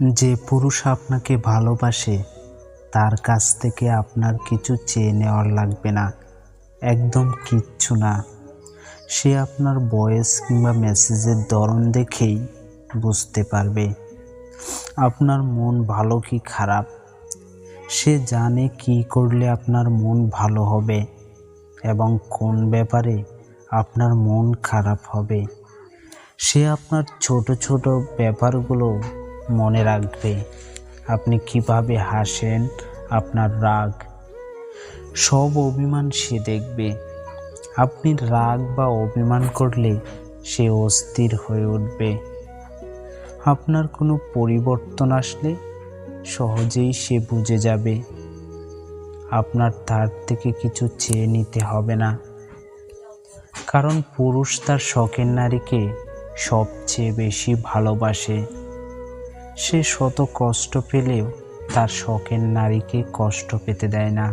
যে পুরুষ আপনাকে ভালোবাসে, তার কাছ থেকে আপনার কিছু চেয়ে নেওয়ার লাগবে না, একদম কিচ্ছু না। সে আপনার ভয়েস কিংবা মেসেজের ধরন দেখেই বুঝতে পারবে, আপনার মন ভালো কি খারাপ। সে জানে কি করলে আপনার মন ভালো হবে এবং কোন ব্যাপারে আপনার মন খারাপ হবে। সে আপনার ছোট ছোট ব্যাপারগুলো মনে রাখবে আপনি কীভাবে হাসেন আপনার রাগ। সব অভিমান সে দেখবে। আপনি রাগ বা অভিমান করলে সে অস্থির হয়ে উঠবে। আপনার কোনো পরিবর্তন আসলে সহজেই সে বুঝে যাবে। আপনার তার থেকে কিছু চেয়ে নিতে হবে না। কারণ পুরুষ তার শখের নারীকে সবচেয়ে বেশি ভালোবাসে। সে শত কষ্ট পেলেও তার শখের নারীকে কষ্ট পেতে দেয় না।